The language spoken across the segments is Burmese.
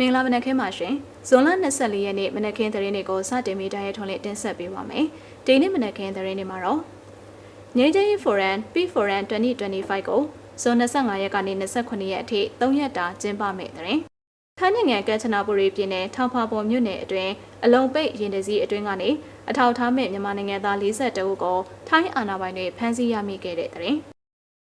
မင်္ဂလာမနက်ခင်းပါရှင်ဇွန်လ24ရက်နေ့မနက်ခင်းသတင်းတွေကိုစတင်မိတိုင်းရထွန်လေးတင်ဆက်ပေးပါမယ်ဒီနေ့မနက်ခင်းသတင်းတွေမှာတော့ငြိမ်းချမ်းရေး Forum P Forum 2025ကိုဇွန်25ရက်ကနေ29ရက်အထိ3ရက်တာကျင်းပမယ်သတင်းထိုင်းနိုင်ငံကမ်ချနာပူရီပြည်နယ်ထောင်ဖာပေါ်မြို့နယ်အတွင်းအလုံပိတ်ရင်တစည်းအတွင်းကနေအထောက်ထားမဲ့မြန်မာနိုင်ငံသား42ဦးကိုထိုင်းအာဏာပိုင်တွေဖမ်းဆီးရမိခဲ့တဲ့သတင်း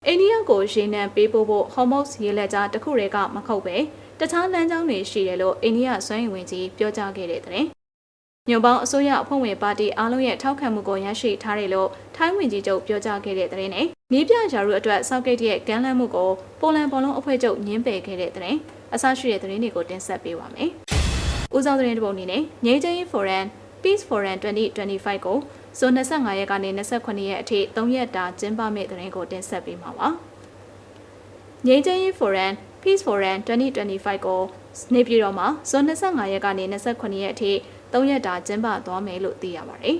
အိန္ဒိယကိုရေနံပေးပို့ဖို့ဟော်မုတ်ရေလက်ကြားတစ်ခုတည်းကမခုတ်ပဲ တခြားလမ်းကြောင်းတွေရှိတယ်လို့အိန္ဒိယစွမ်းရည်ဝန်ကြီးပြောကြားခဲ့တဲ့တဲ့။ညွန်ပေါင်းအစိုးရအဖွဲ့ဝင်ပါတီအားလုံးရဲ့ထောက်ခံမှုကိုရရှိထားတယ်လို့ထိုင်းဝန်ကြီးချုပ်ပြောကြားခဲ့တဲ့တဲ့နဲ့မြေပြရာရုအတွက်စောက်ကတ်ရဲ့ကမ်းလှမ်းမှုကိုပိုလန်ဘောလုံးအဖွဲ့ချုပ်ညှင်းပယ်ခဲ့တဲ့တဲ့အဆရှိတဲ့သတင်းတွေကိုတင်ဆက်ပေးပါမယ်။ဦးဆောင်သတင်းတစ်ပုဒ်အနေနဲ့ငြိမ်းချမ်းရေး Forum Peace Forum 2025ကိုဇွန်25ရက်ကနေ29ရက်အထိ3ရက်တာကျင်းပမယ့်သတင်းကိုတင်ဆက်ပေးမှာပါ။ငြိမ်းချမ်းရေး Forum Peace Forum 2025ကိုနေပြည်တော်မှာဇွန်25ရက်ကနေ29ရက်အထိ3ရက်တာကျင်းပသွားမယ်လို့သိရပါတယ်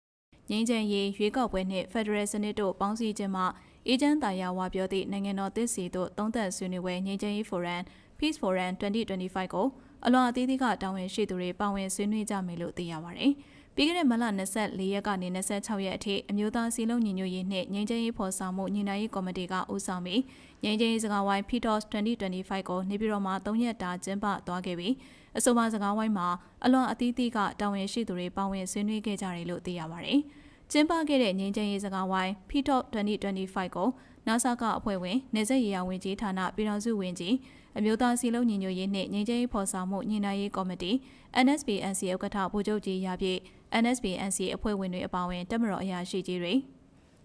။ငင်းချင်ရေးရွေးကောက်ပွဲနှင့် Federal စနစ်တို့ပေါင်းစည်းခြင်းမှအေဂျင့်တာယာဝါပြောသည့်နိုင်ငံတော်သစ်စီတို့သုံးသက်ဆွေးနွေးပွဲငင်းချင်ရေး Forum Peace Forum 2025ကိုအလွန်အသီးသီးကတာဝန်ရှိသူတွေပါဝင်ဆွေးနွေးကြမယ်လို့သိရပါတယ်။ ပြီးခဲ့တဲ့မလ24ရက်ကနေ26ရက်အထိအမျိုးသားစီလုံးညီညွတ်ရေးနှင့်ငြိမ်းချမ်းရေးဖော်ဆောင်မှုညီနိုင်ရေးကော်မတီကဦးဆောင်ပြီးငြိမ်းချမ်းရေးစကားဝိုင်း PTOS 2025ကိုနေပြည်တော်မှာ3ရက်တာကျင်းပသွားခဲ့ပြီးအဆိုပါစကားဝိုင်းမှာအလွန်အသီးသီးကတာဝန်ရှိသူတွေပါဝင်ဆွေးနွေးခဲ့ကြတယ်လို့သိရပါတယ်။ကျင်းပခဲ့တဲ့ငြိမ်းချမ်းရေးစကားဝိုင်း PTOP 2025ကို NASA ကအဖွဲ့ဝင်နေဆက်ရေယာဝင်ကြီးဌာနပြည်ထောင်စုဝင်ကြီးအမျိုးသားစီလုံးညီညွတ်ရေးနှင့်ငြိမ်းချမ်းရေးဖော်ဆောင်မှုညီနိုင်ရေးကော်မတီ NSPNC ဥက္ကဋ္ဌဗိုလ်ချုပ်ကြီးရပြည့် NSPNC အဖွဲ့ဝင်တွေအပါအဝင်တက်မတော်အရာရှိကြီးတွေ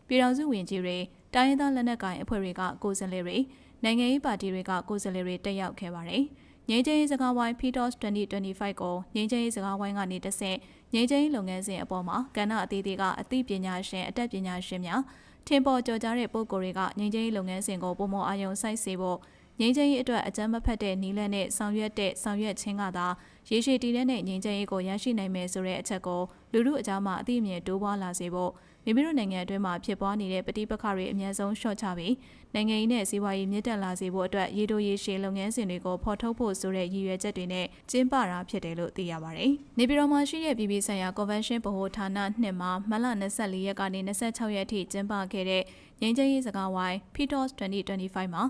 ပြည်ထောင်စုဝင်ကြီးတွေတိုင်းရင်းသားလက်နက်ကိုင်အဖွဲ့တွေကကိုယ်စားလှယ်တွေနိုင်ငံရေးပါတီတွေကကိုယ်စားလှယ်တွေတက်ရောက်ခဲ့ပါတယ်။ငြိမ်းချမ်းရေးစကားဝိုင်း PTOS 2025ကိုငြိမ်းချမ်းရေးစကားဝိုင်းကနေတဆင့်ငြိမ်းချမ်းရေးလုပ်ငန်းစဉ်အပေါ်မှာကဏ္ဍအသီးသီးကအသိပညာရှင်အတတ်ပညာရှင်များထင်ပေါ်ကျော်ကြားတဲ့ပုဂ္ဂိုလ်တွေကငြိမ်းချမ်းရေးလုပ်ငန်းစဉ်ကိုပုံမအာရုံစိုက်စေဖို့ ငြိမ်းချမ်းရေးအတွက်အကြမ်းမဖက်တဲ့နည်းလမ်းနဲ့ဆောင်ရွက်တဲ့ဆောင်ရွက်ခြင်းကသာရေရှည်တည်တဲ့ငြိမ်းချမ်းရေးကိုရရှိနိုင်မယ်ဆိုတဲ့အချက်ကိုလူမှုအကြားမှာအသိအမြင်တိုးပွားလာစေဖို့မိမိတို့နိုင်ငံအတွင်းမှာဖြစ်ပွားနေတဲ့ပဋိပက္ခတွေအများဆုံးလျှော့ချပြီးနိုင်ငံရေးနဲ့စီးပွားရေးမြင့်တက်လာစေဖို့အတွက်ရေတိုရေရှည်လုပ်ငန်းစဉ်တွေကိုဖော်ထုတ်ဖို့ဆိုတဲ့ရည်ရွယ်ချက်တွေနဲ့ကျင်းပတာဖြစ်တယ်လို့သိရပါတယ်။နေပြည်တော်မှာရှိတဲ့ပြည်ပဆိုင်ရာ Convention ဗဟိုဌာနနှစ်မှာမလ24ရက်ကနေ26ရက်ထိကျင်းပခဲ့တဲ့ငြိမ်းချမ်းရေးစကားဝိုင်း PTOS 2025မှာ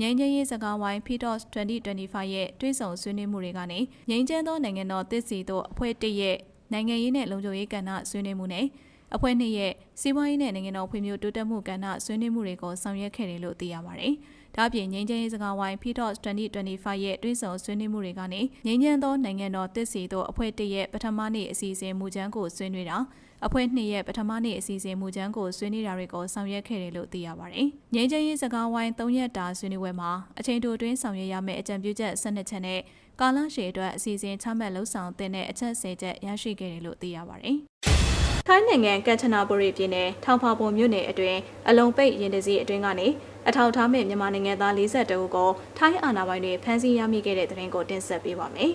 ငြိမ်းချမ်းရေးစကားဝိုင်း PTOS 2025ရဲ့တွဲဆောင်ဆွေးနွေးမှုတွေကနေငြိမ်းချမ်းသောနိုင်ငံတော်တည်စီတို့အဖွဲ့တရဲ့နိုင်ငံရေးနဲ့လုံခြုံရေးကဏ္ဍဆွေးနွေးမှုနဲ့အဖွဲ့နှစ်ရဲ့စီးပွားရေးနဲ့နိုင်ငံတော်ဖွံ့ဖြိုးတိုးတက်မှုကဏ္ဍဆွေးနွေးမှုတွေကိုဆောင်ရွက်ခဲ့တယ်လို့သိရပါတယ်။ ဒါ့အပြင်ငြိမ်းချမ်းရေးစကားဝိုင်း PTOS 2025ရဲ့တွဲဆောင်ဆွေးနွေးမှုတွေကနေငြိမ်းချမ်းသောနိုင်ငံတော်တည်စီတို့အဖွဲ့တရဲ့ပထမနေ့အစီအစဉ်မူကြမ်းကိုဆွေးနွေးတာအဖွဲ့နှစ်ရဲ့ပထမနေ့အစီအစဉ်မူကြမ်းကိုဆွေးနွေးတာတွေကိုဆောင်ရွက်ခဲ့တယ်လို့သိရပါတယ်။ငြိမ်းချမ်းရေးစကားဝိုင်း၃ရက်တာဆွေးနွေးပွဲမှာအချိန်တိုတွင်းဆောင်ရွက်ရမယ့်အကြံပြုချက်၁၂ချက်နဲ့ကာလရှည်အတွက်အစီအစဉ်ချမှတ်လှုပ်ဆောင်တဲ့အချက်၁၀ချက်ရရှိခဲ့တယ်လို့သိရပါတယ်။ ထိုင်းနိုင်ငံကမ်ချနာဘူရီပြည်နယ်ထောင်ဖာပုံမြို့နယ်အတွင်းအလုံပိတ်ရင်တစည်းအတွင်းကနေအထောက်ထားမဲ့မြန်မာနိုင်ငံသား42ဦးကိုထိုင်းအာဏာပိုင်တွေဖမ်းဆီးရမိခဲ့တဲ့တဲ့ရင်ကိုတင်ဆက်ပေးပါမယ်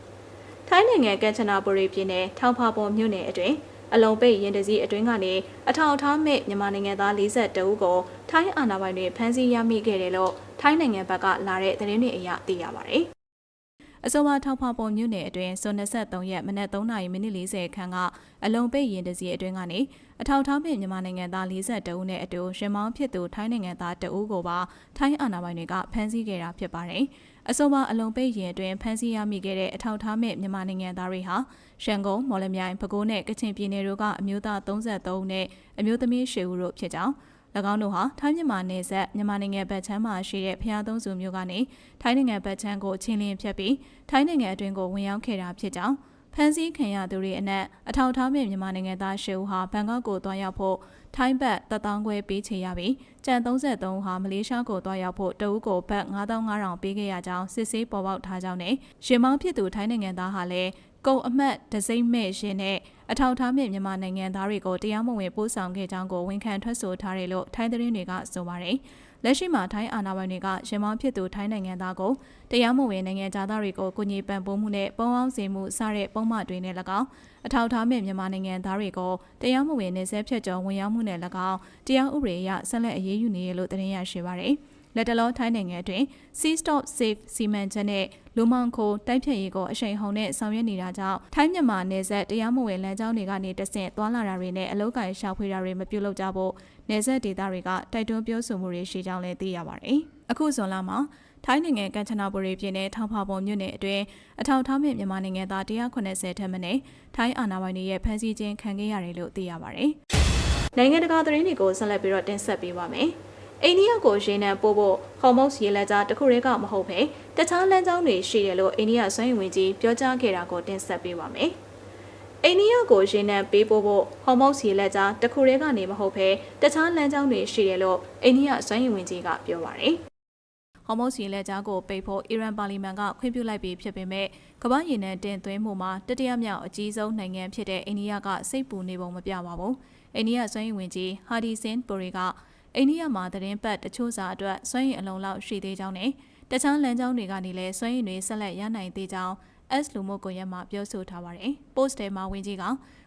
။ထိုင်းနိုင်ငံကမ်ချနာဘူရီပြည်နယ်ထောင်ဖာပုံမြို့နယ်အတွင်းအလုံးပိတ်ရင်တစည်းအတွင်းကနေအထောက်အထားမဲ့မြန်မာနိုင်ငံသား42ဦးကိုထိုင်းအာဏာပိုင်တွေဖမ်းဆီးရမိခဲ့တယ်လို့ထိုင်းနိုင်ငံဘက်ကလာတဲ့သတင်းတွေအရသိရပါတယ်။ အဆိုပါထောက်ဖပုံမြို့နယ်အတွင်းဇွန်23ရက်မနက်3:40မိနစ်40ခန်းကအလုံးပိတ်ရင်တစည်းအတွင်းကနေအထောက်ထားမဲ့မြန်မာနိုင်ငံသား42ဦးနဲ့အတူရှင်မောင်းဖြစ်သူထိုင်းနိုင်ငံသား2ဦးကိုပါထိုင်းအာဏာပိုင်တွေကဖမ်းဆီးခဲ့တာဖြစ်ပါတယ်။အဆိုပါအလုံးပိတ်ရင်အတွင်းဖမ်းဆီးရမိခဲ့တဲ့အထောက်ထားမဲ့မြန်မာနိုင်ငံသားတွေဟာရန်ကုန်မော်လမြိုင်ပဲခူးနဲ့ကချင်ပြည်နယ်တို့ကအမျိုးသား33ဦးနဲ့အမျိုးသမီး10ဦးတို့ဖြစ်ကြောင်း၎ င်းတို့ဟာထိုင်းမြန်မာနယ်စပ်မြန်မာနိုင်ငံဗတ်ချမ်းမှာရှိတဲ့ဖျားသုံးစုမျိုးကနေထိုင်းနိုင်ငံဗတ်ချမ်းကိုချင်းလင်းဖြတ်ပြီးထိုင်းနိုင်ငံအတွင်းကိုဝင်ရောက်ခဲ့တာဖြစ်ကြောင်းဖမ်းဆီးခံရသူတွေအနက်အထောက်ထားမဲ့မြန်မာနိုင်ငံသားရှစ်ဦးဟာဘန်ကောက်ကိုတွားရောက်ဖို့ထိုင်းဘတ်1000ခွဲပေးချေရပြီးကြံ33ဟာမလေးရှားကိုတွားရောက်ဖို့တအုပ်ကိုဘတ်9500ပေးခဲ့ရကြောင်းစစ်ဆေးပေါ်ပေါက်ထားကြောင်းနဲ့ရှင်မောင်းဖြစ်သူထိုင်းနိုင်ငံသားဟာလည်း ကုန်အမှတ်ဒစိမ့်မဲ့ရှင်နဲ့အထောက်ထားမဲ့မြန်မာနိုင်ငံသားတွေကိုတရားမဝင်ပို့ဆောင်ခဲ့ကြောင်းကိုဝန်ခံထွက်ဆိုထားတယ်လို့ထိုင်းသတင်းတွေကဆိုပါတယ်။လက်ရှိမှာထိုင်းအာဏာပိုင်တွေကရမောင်းဖြစ်သူထိုင်းနိုင်ငံသားကိုတရားမဝင်နိုင်ငံသားတွေကိုကုညီပံ့ပိုးမှုနဲ့ပုံအောင်စေမှုစတဲ့ပုံမှန်တွေနဲ့၎င်းအထောက်ထားမဲ့မြန်မာနိုင်ငံသားတွေကိုတရားမဝင်နေဆက်ဖြတ်ကျော်ဝင်ရောက်မှုနဲ့၎င်းတရားဥပဒေအရဆက်လက်အရေးယူနေရလို့တင်ရရှိပါရယ်။ လက်တလောထိုင်းနိုင်ငံအတွင်း Sea Stop Safe စီမံချက်နဲ့လူမောင်ခိုတိုက်ဖြတ်ရေးကိုအရှိန်ဟုန်နဲ့ဆောင်ရွက်နေတာကြောင့်ထိုင်းမြန်မာနယ်စပ်တရားမဝင်လမ်းကြောင်းတွေကနေတဆင့်သွာလာတာတွေနဲ့အလုတ်ကင်ရှာဖွေတာတွေမပြုလုပ်ကြဖို့နယ်စပ်ဒေသတွေကတိုက်တွန်းပြောဆိုမှုတွေရှိကြောင်းလည်းသိရပါတယ်။အခုဇွန်လမှာထိုင်းနိုင်ငံကမ်ချနာဘူရီပြည်နယ်ထောင်ဖာပုံမြို့နယ်အတွင်းအထောက်အထားမဲ့မြန်မာနိုင်ငံသား190ထက်မနည်းထိုင်းအာဏာပိုင်တွေရဲ့ဖမ်းဆီးခြင်းခံခဲ့ရတယ်လို့သိရပါတယ်။နိုင်ငံတကာသတင်းတွေကိုဆက်လက်ပြီးတော့တင်ဆက်ပေးပါမယ်။ အိန္ဒိယကိုရေနံပို့ဖို့ဟော်မုတ်ရေလက်ကြားတစ်ခုတည်းကမဟုတ်ဘဲတခြားလမ်းကြောင်းတွေရှိတယ်လို့အိန္ဒိယစွမ်းရည်ဝန်ကြီးပြောကြားခဲ့တာကိုတင်ဆက်ပေးပါမယ်။အိန္ဒိယကိုရေနံပေးပို့ဖို့ဟော်မုတ်ရေလက်ကြားတစ်ခုတည်းကနေမဟုတ်ဘဲတခြားလမ်းကြောင်းတွေရှိတယ်လို့အိန္ဒိယစွမ်းရည်ဝန်ကြီးကပြောပါတယ်။ဟော်မုတ်စီလက်ကြားကိုပိတ်ဖို့အီရန်ပါလီမန်ကခွင့်ပြုလိုက်ပြီးဖြစ်ပေမဲ့ကမ္ဘာရည်နဲ့တင်သွင်းမှုမှာတတိယမြောက်အကြီးဆုံးနိုင်ငံဖြစ်တဲ့အိန္ဒိယကစိတ်ပူနေပုံမပြပါဘူး။အိန္ဒိယစွမ်းရည်ဝင်ကြီးဟာဒီဆင်ပူရီက အိန္ဒိယမှာသတင်းပတ်တချို့စာအတွက်စွမ်းရည်အလုံးလောက်ရှိသေးကြောင်းနဲ့တခြားလမ်းကြောင်းတွေကနေလည်းစွမ်းရည်တွေဆက်လက်ရနိုင်သေးကြောင်း S လူမှုကွန်ရက်မှာပြောဆိုထားပါတယ်။ post ထဲမှာဝင်ကြီးက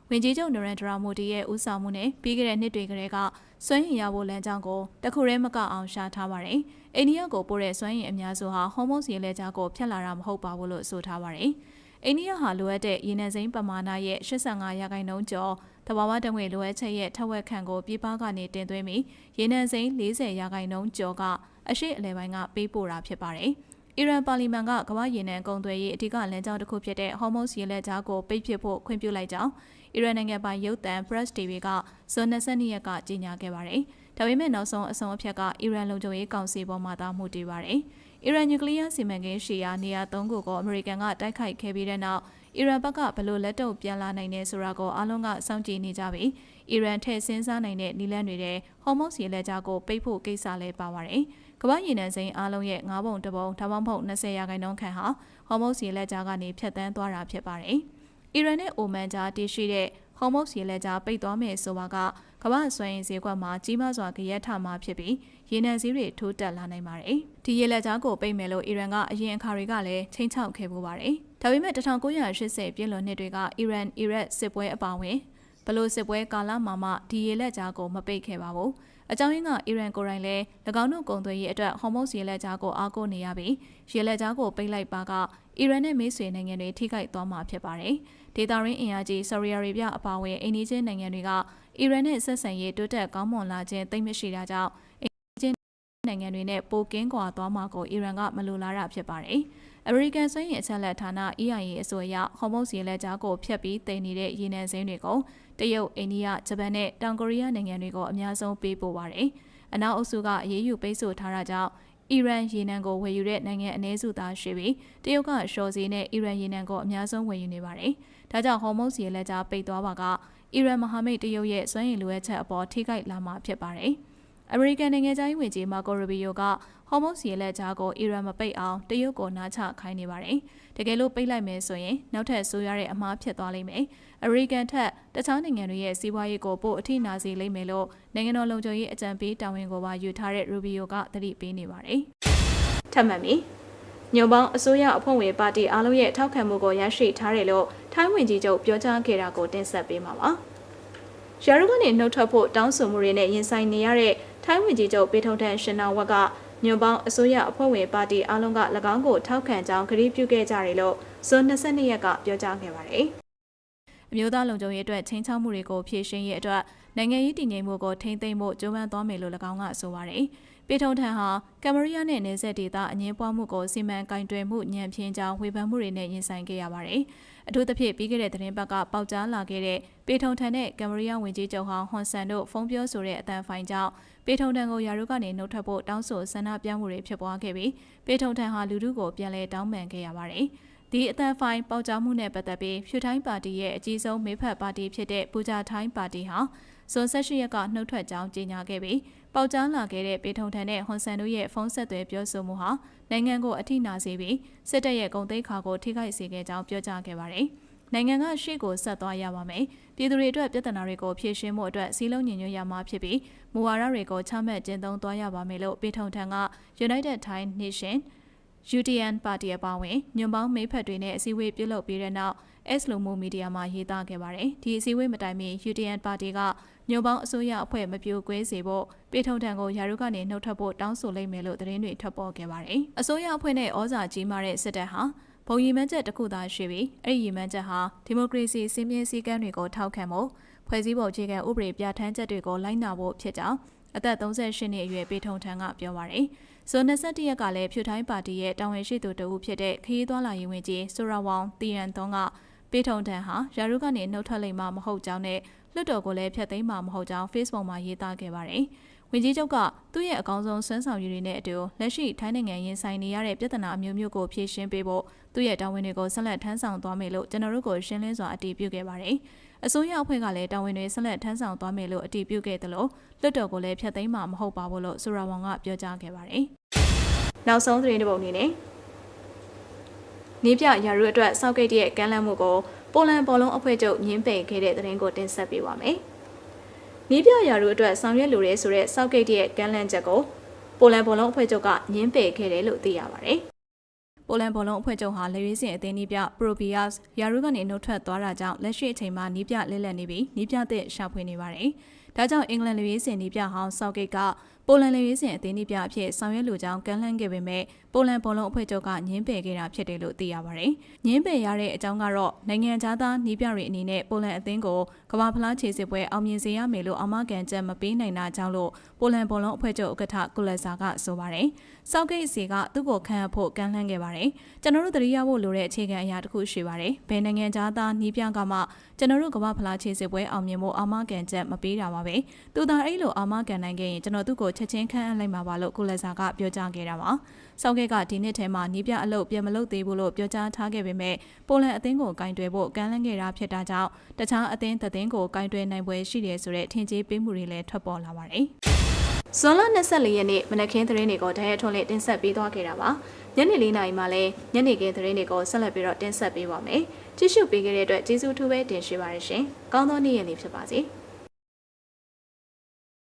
ဝင်ကြီးချုပ်နရန်ဒရာမိုဒီရဲ့ဦးဆောင်မှုနဲ့ပြီးခဲ့တဲ့နှစ်တွေကတည်းကစွမ်းရည်ရဖို့လမ်းကြောင်းကိုတခုတည်းမကအောင်ရှာထားပါတယ်။အိန္ဒိယကိုပို့တဲ့စွမ်းရည်အများစုဟာဟော်မုန်းစီလဲကြားကိုဖျက်လာတာမဟုတ်ပါဘူးလို့ဆိုထားပါတယ်။အိန္ဒိယဟာလိုအပ်တဲ့ရေနံစိမ်းပမာဏရဲ့85ရာခိုင်နှုန်းကျော် တဘာဝတငွေလိုအပ်ချက်ရဲ့ထက်ဝက်ခန့်ကိုပြည်ပကနေတင်သွင်းပြီးရေနံစိမ်း40ရာခိုင်နှုန်းကျော်ကအရှိအလဲပိုင်းကပေးပို့တာဖြစ်ပါတယ်။အီရန်ပါလီမန်ကကမ္ဘာရေနံကုန်သွယ်ရေးအဓိကလမ်းကြောင်းတစ်ခုဖြစ်တဲ့ဟော်မုတ်ရေလက်ကြားကိုပိတ်ပစ်ဖို့ခွင့်ပြုလိုက်ကြောင်းအီရန်နိုင်ငံပိုင်ရုပ်သံ Press TV ကဇွန်22ရက်ကကြေညာခဲ့ပါတယ်။ဒါပေမဲ့နောက်ဆုံးအဆုံးအဖြတ်ကအီရန်လုံခြုံရေးကောင်စီပေါ်မှာသာမှုတည်ပါတယ်။အီရန်နျူကလ িয়ার စီမံကိန်းရှိရာနေရာ၃ခုကိုအမေရိကန်ကတိုက်ခိုက်ခဲ့ပြီးတဲ့နောက် အီရန်ဘက်ကဘလို့လက်တော့ပြန်လာနိုင်တယ်ဆိုတာကိုအားလုံးကစောင့်ကြည့်နေကြပြီးအီရန်ထည့်ဆင်းစားနိုင်တဲ့နည်းလမ်းတွေတဲ့ဟော်မုတ်ရေလက်ကြားကိုပိတ်ဖို့ကိစ္စလည်းပါပါတယ်။ကမ္ဘာရေနံစိမ်းအားလုံးရဲ့၅ပုံတစ်ပုံဒါမှမဟုတ်20ရာခိုင်နှုန်းခန့်ဟာဟော်မုတ်စီလက်ကြားကနေဖြတ်တန်းသွားတာဖြစ်ပါတယ်။အီရန်နဲ့အိုမန်ကြားတည်ရှိတဲ့ဟော်မုတ်စီလက်ကြားပိတ်သွားမယ်ဆိုတာကကမ္ဘာဆွမ်းရည်ဈေးကွက်မှာကြီးမားစွာကြရက်ထမှာဖြစ်ပြီးရေနံစည်းတွေထိုးတက်လာနိုင်ပါတယ်။ဒီရေလက်ကြားကိုပိတ်မယ်လို့အီရန်ကအရင်အခါတွေကလည်းချိန်ချောက်ခဲ့ပူပါတယ်။ ဒါပေမဲ့1980ပြည့်လွန်နှစ်တွေကအီရန်အီရတ်စစ်ပွဲအပါအဝင်ဘလို့စစ်ပွဲကာလမှာမှဒီရေလက်ကြားကိုမပိတ်ခဲ့ပါဘူး။အကြောင်းရင်းကအီရန်ကိုယ်တိုင်လည်း၎င်းတို့ကုန်သွယ်ရေးအတွက်ဟော်မုတ်ရေလက်ကြားကိုအားကိုးနေရပြီးရေလက်ကြားကိုပိတ်လိုက်ပါကအီရန်နဲ့မိတ်ဆွေနိုင်ငံတွေထိခိုက်သွားမှာဖြစ်ပါတယ်။ဒေတာရင်းအင်အားကြီးဆော်ဒီအာရေဗျအပါအဝင်အိန္ဒိချင်းနိုင်ငံတွေကအီရန်နဲ့ဆက်ဆံရေးတိုးတက်ကောင်းမွန်လာခြင်းသိမရှိတာကြောင့်အိန္ဒိချင်းနိုင်ငံတွေနဲ့ပိုကင်းကွာသွားမှာကိုအီရန်ကမလိုလားတာဖြစ်ပါတယ်။ အမေရိကန်စွမ်းရည်အချက်လက်ဌာန EIA အဆိုအရဟော်မုတ်စီလက်ကြားကိုဖျက်ပြီးတင်နေတဲ့ရေနံစိမ်းတွေကိုတရုတ်၊အိန္ဒိယ၊ဂျပန်နဲ့တောင်ကိုရီးယားနိုင်ငံတွေကိုအများဆုံးပေးပို့ပါတယ်။အနောက်အုပ်စုကအရေးယူပိတ်ဆို့ထားတာကြောင့်အီရန်ရေနံကိုဝယ်ယူတဲ့နိုင်ငံအနည်းစုသားရှိပြီးတရုတ်ကရှော်စီနဲ့အီရန်ရေနံကိုအများဆုံးဝယ်ယူနေပါတယ်။ဒါကြောင့်ဟော်မုတ်စီလက်ကြားပိတ်သွားပါကအီရန်မဟာမိတ်တရုတ်ရဲ့စွမ်းရည်လိုအပ်ချက်အပေါ်ထိခိုက်လာမှာဖြစ်ပါတယ်။ အမေရိကန်နိုင်ငံသားရေးဝန်ကြီးမာကိုရူဘီယိုကဟော်မုတ်စီလက်ကြားကိုအီရန်မပိတ်အောင်တရုတ်ကိုနားချခိုင်းနေပါတယ်။တကယ်လို့ပိတ်လိုက်မယ်ဆိုရင်နောက်ထပ်ဆိုးရတဲ့အမှားဖြစ်သွားလိမ့်မယ်။အမေရိကန်ထက်တခြားနိုင်ငံတွေရဲ့စီးပွားရေးကိုပို့အထိနာစေလိမ့်မယ်လို့နိုင်ငံတော်လုံခြုံရေးအကြံပေးတာဝန်ကိုပါယူထားတဲ့ရူဘီယိုကသတိပေးနေပါတယ်။ထပ်မံပြီးညုံပေါင်းအစိုးရအဖွဲ့ဝင်ပါတီအားလုံးရဲ့ထောက်ခံမှုကိုရရှိထားတယ်လို့ထိုင်းဝန်ကြီးချုပ်ပြောကြားခဲ့တာကိုတင်ဆက်ပေးမှာပါ။ရာရုကနေနှုတ်ထွက်ဖို့တောင်းဆိုမှုတွေနဲ့ရင်ဆိုင်နေရတဲ့ ထိုင်းဝန်ကြီးချုပ်ပေထုံထန်ရှင်နာဝက်ကညွန်ပေါင်းအစိုးရအဖွဲ့ဝင်ပါတီအားလုံးက၎င်းကိုထောက်ခံကြောင်းကတိပြုခဲ့ကြတယ်လို့ဇွန်22ရက်ကပြောကြားခဲ့ပါတယ်။အမျိုးသားလုံခြုံရေးအတွက်ချင်းချောက်မှုတွေကိုဖြည့်ရှင်းရေးအတွက်နိုင်ငံရေးတည်ငြိမ်မှုကိုထိန်းသိမ်းဖို့ကြိုးပမ်းသွားမယ်လို့၎င်းကဆိုပါတယ်။ပေထုံထန်ဟာကမ်မရီးယားနဲ့နေဆက်ဒေသအငင်းပွားမှုကိုစီမံကင်တွယ်မှုညံဖြင်းကြောင်းဝေဖန်မှုတွေနဲ့ရင်ဆိုင်ခဲ့ရပါတယ်။ အထူးသဖြင့်ပြီးခဲ့တဲ့သတင်းပတ်ကပေါက်ကြားလာခဲ့တဲ့ပေထုံထန်နဲ့ကမ်မရီးယားဝန်ကြီးချုပ်ဟောင်းဟွန်ဆန်တို့ဖုန်းပြောဆိုတဲ့အတန်ဖိုင်ကြောင့်ပေထုံထန်ကိုယာရုကနေနှုတ်ထွက်ဖို့တောင်းဆိုဆန္ဒပြမှုတွေဖြစ်ပွားခဲ့ပြီးပေထုံထန်ဟာလူထုကိုပြန်လည်တောင်းပန်ခဲ့ရပါတယ်။ဒီအတန်ဖိုင်ပေါက်ကြားမှုနဲ့ပတ်သက်ပြီးဖြူထိုင်းပါတီရဲ့အကြီးဆုံးမေဖက်ပါတီဖြစ်တဲ့ပူဂျာထိုင်းပါတီဟာဇွန်၁၈ရက်ကနှုတ်ထွက်ကြောင်းကြေညာခဲ့ပြီး ပေါက်ကြားလာခဲ့တဲ့ပေထုံထန်နဲ့ဟွန်ဆန်တို့ရဲ့ဖုန်းဆက်သွယ်ပြောဆိုမှုဟာနိုင်ငံကိုအထိနာစေပြီးစစ်တပ်ရဲ့ဂုဏ်သိက္ခာကိုထိခိုက်စေခဲ့ကြောင်းပြောကြားခဲ့ပါတယ်။နိုင်ငံကရှေ့ကိုဆက်သွားရပါမယ်။ပြည်သူတွေအတွက်ပြဿနာတွေကိုဖြေရှင်းမှုအတွက်စီးလုံးညီညွတ်ရမှာဖြစ်ပြီးမူဝါဒတွေကိုချမှတ်ကျင့်သုံးသွားရပါမယ်လို့ပေထုံထံက United Thai Nation UTN ပါတီအပါအဝင်ညွန်ပေါင်းမိဖက်တွေနဲ့အစည်းအဝေးပြုလုပ်ပြီးတဲ့နောက် S လိုမိုမီဒီယာမှာရေးသားခဲ့ပါတယ်။ဒီအစည်းအဝေးမတိုင်မီ UTN ပါတီကညွန်ပေါင်းအစိုးရအဖွဲ့မပြိုကွဲစေဖို့ပေထုံထံကိုယာရုကနေနှုတ်ထွက်ဖို့တောင်းဆိုလိုက်မယ်လို့သတင်းတွေထွက်ပေါ်ခဲ့ပါတယ်။အစိုးရအဖွဲ့နဲ့ဩဇာကြီးမားတဲ့စစ်တပ်ဟာဘုံရည်မှန်းချက်တစ်ခုသာရှိပြီးအဲ့ဒီရည်မှန်းချက်ဟာဒီမိုကရေစီစည်းမျဉ်းစည်းကမ်းတွေကိုထောက်ခံဖို့ဖွဲ့စည်းပုံအခြေခံဥပဒေပြဋ္ဌာန်းချက်တွေကိုလိုက်နာဖို့ဖြစ်ကြောင်းအသက်38နှစ်အရွယ်ပေထုံထံကပြောပါရယ်။ဇွန်21ရက်ကလည်းဖြူထိုင်းပါတီရဲ့တာဝန်ရှိသူတဦးဖြစ်တဲ့ခရီးသွားလာရေးဝန်ကြီးဆိုရာဝေါင်တီရန်သွန်က ပေထုံထံဟာရာရုကနေနှုတ်ထွက်လိမ့်မှာမဟုတ်ကြောင်းနဲ့လွတ်တော်ကိုလည်းဖျက်သိမ်းမှာမဟုတ်ကြောင်း Facebook မှာရေးသားခဲ့ပါတယ်။ဝန်ကြီးချုပ်ကသူ့ရဲ့အကောင်းဆုံးဆွမ်းဆောင်ရည်တွေနဲ့အတူလက်ရှိထိုင်းနိုင်ငံရင်ဆိုင်နေရတဲ့ပြဿနာအမျိုးမျိုးကိုဖြေရှင်းပေးဖို့သူ့ရဲ့တာဝန်တွေကိုဆက်လက်ထမ်းဆောင်သွားမယ်လို့ကျွန်တော်တို့ကိုရှင်းလင်းစွာအတည်ပြုခဲ့ပါတယ်။အစိုးရအဖွဲ့ကလည်းတာဝန်တွေဆက်လက်ထမ်းဆောင်သွားမယ်လို့အတည်ပြုခဲ့သလိုလွတ်တော်ကိုလည်းဖျက်သိမ်းမှာမဟုတ်ပါဘူးလို့ဆိုရာဝန်ကပြောကြားခဲ့ပါတယ်။နောက်ဆုံးသတင်းတစ်ပုဒ်အနေနဲ့ နေပြရာရုအတွက်စောက်ကိတ်ရဲ့ကမ်းလှမ်းမှုကိုပိုလန်ဘောလုံးအဖွဲ့ချုပ်ညင်းပယ်ခဲ့တဲ့သတင်းကိုတင်ဆက်ပေးပါမယ်။နေပြရာရုအတွက်ဆောင်ရွက်လိုတဲ့ဆိုတဲ့စောက်ကိတ်ရဲ့ကမ်းလှမ်းချက်ကိုပိုလန်ဘောလုံးအဖွဲ့ချုပ်ကညင်းပယ်ခဲ့တယ်လို့သိရပါတယ်။ပိုလန်ဘောလုံးအဖွဲ့ချုပ်ဟာလေရွေးစင်အသင်းနီးပြ Probias ရာရုကနေနှုတ်ထွက်သွားတာကြောင့်လက်ရှိအချိန်မှာနီးပြလဲလက်နေပြီးနီးပြတဲ့ရှာဖွေနေပါတယ်။ဒါကြောင့်အင်္ဂလန်လေရွေးစင်နီးပြဟောင်းစောက်ကိတ်ကပိုလန်လေရွေးစင်အသင်းနီးပြအဖြစ်ဆောင်ရွက်လိုကြောင်းကမ်းလှမ်းခဲ့ပေမဲ့ပိုလန်ဘောလုံးအဖွဲ့ချုပ်ကညင်းပယ်ခဲ့တာဖြစ်တယ်လို့သိရပါတယ်။ညင်းပယ်ရတဲ့အကြောင်းကတော့နိုင်ငံခြားသားနီးပြတွေအနေနဲ့ပိုလန်အသင်းကိုကမ္ဘာဖလားခြေစစ်ပွဲအောင်မြင်စေရမယ်လို့အမကန်ချက်မပေးနိုင်တာကြောင့်လို့ပိုလန်ဘောလုံးအဖွဲ့ချုပ်ဥက္ကဋ္ဌကုလက်ဆာကဆိုပါတယ်။စောက်ကိတ်စီကသူ့ကိုခံအပ်ဖို့ကမ်းလှမ်းခဲ့ပါတယ်။ကျွန်တော်တို့တတိယဖို့လိုတဲ့အခြေခံအရာတစ်ခုရှိပါတယ်။ဘယ်နိုင်ငံခြားသားနီးပြကမှကျွန်တော်တို့ကမ္ဘာဖလားခြေစစ်ပွဲအောင်မြင်ဖို့အမကန်ချက်မပေးတာပါပဲ။သူသာအဲ့လိုအမကန်နိုင်ခဲ့ရင်ကျွန်တော်သူ့ကိုချက်ချင်းခံအပ်လိုက်မှာပါလို့ကုလက်ဆာကပြောကြားခဲ့တာပါ။ စောက်ကက်ကဒီနှစ်ထဲမှာနီးပြအလုပ်ပြန်မလုပ်သေးဘူးလို့ပြောကြားထားခဲ့ပေမဲ့ပိုလန်အသင်းကိုကင်တွယ်ဖို့ကမ်းလှမ်းခဲ့တာဖြစ်တာကြောင့်တခြားအသင်းသက်သင်းကိုကင်တွယ်နိုင်ပွဲရှိတယ်ဆိုတဲ့ထင်ကြေးပေးမှုတွေလည်းထွက်ပေါ်လာပါတယ်။ဇွန်လ24ရက်နေ့မနက်ခင်းသတင်းတွေကိုတရဲထွန်းလေးတင်ဆက်ပေးသွားခဲ့တာပါ။ညနေ၄နာရီမှလည်းညနေခင်းသတင်းတွေကိုဆက်လက်ပြီးတော့တင်ဆက်ပေးပါမယ်။ကြည့်ရှုပေးခဲ့တဲ့အတွက်ကျေးဇူးထူးပဲတင်ရှိပါရရှင်။ကောင်းသောနေ့ရက်လေးဖြစ်ပါစေ။